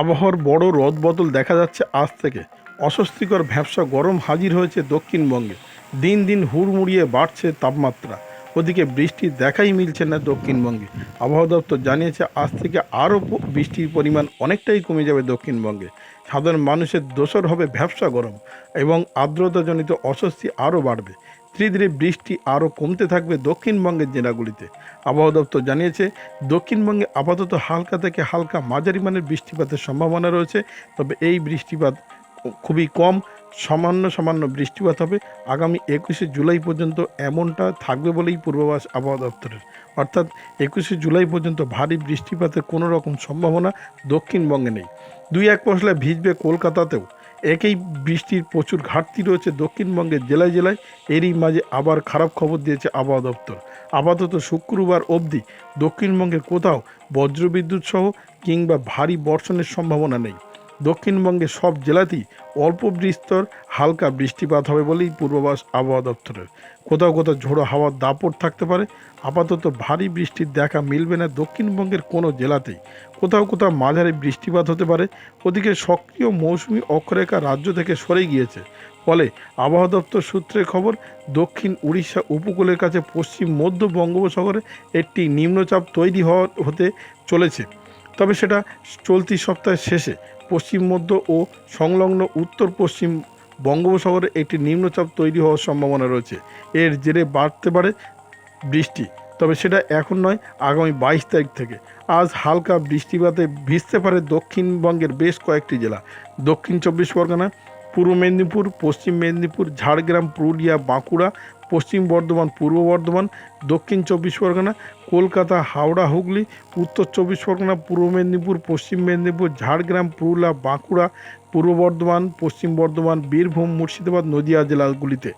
আবহাওয়ার বড় রদ বদল দেখা যাচ্ছে আজ থেকে। অস্বস্তিকর ভ্যাবসা গরম হাজির হয়েছে দক্ষিণবঙ্গে। দিন দিন হুড়মুড়িয়ে বাড়ছে তাপমাত্রা। ওদিকে বৃষ্টি দেখাই মিলছে না দক্ষিণবঙ্গে। আবহাওয়া দপ্তর জানিয়েছে, আজ থেকে আরও বৃষ্টির পরিমাণ অনেকটাই কমে যাবে দক্ষিণবঙ্গে। সাধারণ মানুষের দোসর হবে ভ্যাবসা গরম এবং আর্দ্রতাজনিত অস্বস্তি আরও বাড়বে। ধীরে ধীরে বৃষ্টি আরও কমতে থাকবে দক্ষিণবঙ্গের জেলাগুলিতে। আবহাওয়া দপ্তর জানিয়েছে, দক্ষিণবঙ্গে আপাতত হালকা থেকে হালকা মাঝারি মানের বৃষ্টিপাতের সম্ভাবনা রয়েছে, তবে এই বৃষ্টিপাত খুবই কম, সামান্য সামান্য বৃষ্টিপাত হবে। আগামী একুশে জুলাই পর্যন্ত এমনটা থাকবে বলেই পূর্বাভাস আবহাওয়া দপ্তরের। অর্থাৎ একুশে জুলাই পর্যন্ত ভারী বৃষ্টিপাতের কোনো রকম সম্ভাবনা দক্ষিণবঙ্গে নেই। দুই এক পশলা ভিজবে কলকাতাতেও। একই বৃষ্টির প্রচুর ঘাটতি রয়েছে দক্ষিণবঙ্গের জেলায় জেলায়। এরই মাঝে আবার খারাপ খবর দিয়েছে আবহাওয়া দপ্তর। আপাতত শুক্রবার অবধি দক্ষিণবঙ্গের কোথাও বজ্রবিদ্যুৎ সহ কিংবা ভারী বর্ষণের সম্ভাবনা নেই। দক্ষিণবঙ্গের সব জেলাতেই অল্প বিস্তর হালকা বৃষ্টিপাত হবে বলেই পূর্বাভাস আবহাওয়া দপ্তরের। কোথাও কোথাও ঝোড়ো হাওয়ার দাপট থাকতে পারে। আপাতত ভারী বৃষ্টির দেখা মিলবে না দক্ষিণবঙ্গের কোনো জেলাতেই। কোথাও কোথাও মাঝারি বৃষ্টিপাত হতে পারে। ওদিকে সক্রিয় মৌসুমি অক্ষরেখা রাজ্য থেকে সরে গিয়েছে। ফলে আবহাওয়া দপ্তর সূত্রে খবর, দক্ষিণ উড়িষ্যা উপকূলের কাছে পশ্চিম মধ্য বঙ্গোপসাগরে একটি নিম্নচাপ তৈরি হওয়া হতে চলেছে। তবে সেটা চলতি সপ্তাহের শেষে পশ্চিম মধ্য ও সংলগ্ন উত্তর পশ্চিম বঙ্গোপসাগরে একটি নিম্নচাপ তৈরি হওয়ার সম্ভাবনা রয়েছে। এর জেরে বাড়তে পারে বৃষ্টি, তবে সেটা এখন নয়, আগামী বাইশ তারিখ থেকে। আজ হালকা বৃষ্টিপাতে ভিজতে পারে দক্ষিণবঙ্গের বেশ কয়েকটি জেলা। দক্ষিণ চব্বিশ পরগনা পূর্ব মেদিনীপুর, পশ্চিম মেদিনীপুর, ঝাড়গ্রাম, পুরুলিয়া, বাঁকুড়া, পশ্চিম বর্ধমান, পূর্ব বর্ধমান, দক্ষিণ চব্বিশ পরগনা, কলকাতা, হাওড়া, হুগলি, উত্তর চব্বিশ পরগনা, পূর্ব মেদিনীপুর, পশ্চিম মেদিনীপুর, ঝাড়গ্রাম, পুরুলিয়া, বাঁকুড়া, পূর্ব বর্ধমান, পশ্চিম বর্ধমান, বীরভূম, মুর্শিদাবাদ, নদিয়া জেলাগুলিতে।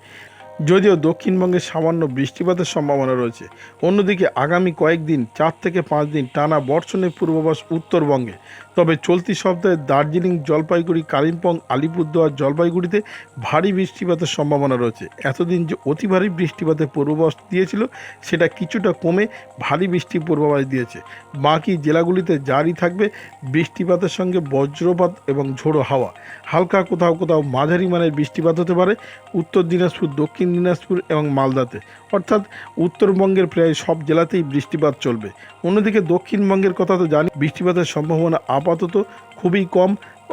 যদিও দক্ষিণবঙ্গে সামান্য বৃষ্টিপাতের সম্ভাবনা রয়েছে। অন্যদিকে আগামী কয়েকদিন, চার থেকে পাঁচ দিন টানা বর্ষণের পূর্বাভাস উত্তরবঙ্গে। তবে চলতি সপ্তাহে দার্জিলিং জলপাইগুড়ি, কালিম্পং, আলিপুরদুয়ার জলপাইগুড়িতে ভারী বৃষ্টিপাতের সম্ভাবনা রয়েছে। এতদিন যে অতি ভারী বৃষ্টিপাতের পূর্বাভাস দিয়েছিল, সেটা কিছুটা কমে ভারী বৃষ্টির পূর্বাভাস দিয়েছে। বাকি জেলাগুলিতে জারি থাকবে বৃষ্টিপাতের সঙ্গে বজ্রপাত এবং ঝোড়ো হাওয়া। হালকা কোথাও কোথাও মাঝারি মানের বৃষ্টিপাত হতে পারে। উত্তর দিনাজপুর দক্ষিণ দিনাজপুর এবং মালদাতে। অর্থাৎ উত্তরবঙ্গের প্রায় সব জেলাতেই বৃষ্টিপাত চলবে। অন্যদিকে দক্ষিণবঙ্গের কথা তো জানি, বৃষ্টিপাতের সম্ভাবনা আপাতত খুবই কম।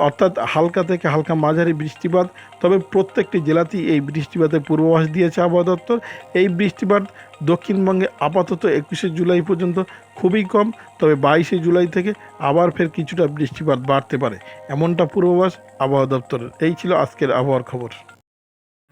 অর্থাৎ হালকা থেকে হালকা মাঝারি বৃষ্টিপাত, তবে প্রত্যেকটি জেলাতেই এই বৃষ্টিপাতের পূর্বাভাস দিয়েছে আবহাওয়া দপ্তর। এই বৃষ্টিপাত দক্ষিণবঙ্গে আপাতত একুশে জুলাই পর্যন্ত খুবই কম, তবে বাইশে জুলাই থেকে আবার ফের কিছুটা বৃষ্টিপাত বাড়তে পারে। এমনটা পূর্বাভাস আবহাওয়া দপ্তরের। এই ছিল আজকের আবহাওয়ার খবর।